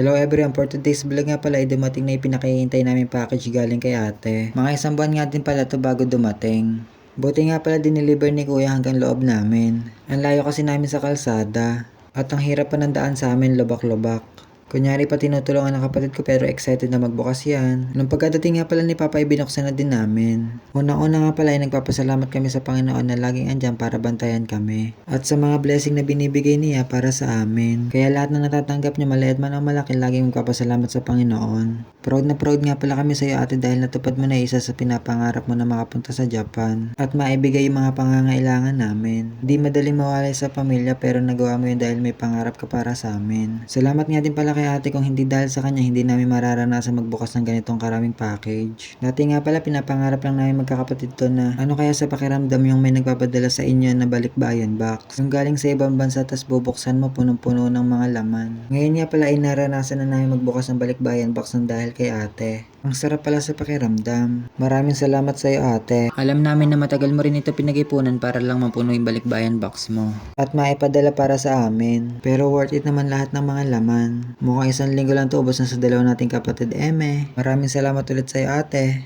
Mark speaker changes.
Speaker 1: Hello everyone, for today's vlog nga pala ay dumating na ipinakihintay namin package galing kay ate. Mga isang buwan nga din pala to bago dumating. Buti nga pala dineliver ni kuya hanggang loob namin. Ang layo kasi namin sa kalsada. At ang hirap pa ng daan sa amin, lubak-lubak. Kunyari pa tinutulungan ng kapatid ko pero excited na magbukas yan. Nung pagkadating nga pala ni Papa ay binuksan na din namin. Una-una nga pala ay nagpapasalamat kami sa Panginoon na laging andyan para bantayan kami. At sa mga blessing na binibigay niya para sa amin. Kaya lahat na natatanggap niya maliit man o malaki laging magpapasalamat sa Panginoon. Proud na proud nga pala kami sa iyo ate dahil natupad mo na isa sa pinapangarap mo na makapunta sa Japan. At maibigay yung mga pangangailangan namin. Di madaling mawalay sa pamilya pero nagawa mo yun dahil may pangarap ka para sa amin. Salamat nga din pala kay ate kung hindi dahil sa kanya hindi namin mararanasan magbukas ng ganitong karaming package. Dati nga pala pinapangarap lang namin magkakapatid to na ano kaya sa pakiramdam yung may nagpapadala sa inyo na balikbayan box. Yung galing sa ibang bansa tas bubuksan mo punong-puno ng mga laman. Ngayon nga pala ay naranasan na namin magbukas ng balikbayan box ng dahil kay ate. Ang sarap pala sa pakiramdam. Maraming salamat sa iyo ate. Alam namin na matagal mo rin ito pinag-ipunan para lang mapuno yung balikbayan box mo. At maipadala para sa amin. Pero worth it naman lahat ng mga laman. Mukhang isang linggo lang to ubos na sa dalawa nating kapatid Eme. Maraming salamat ulit sa iyo ate.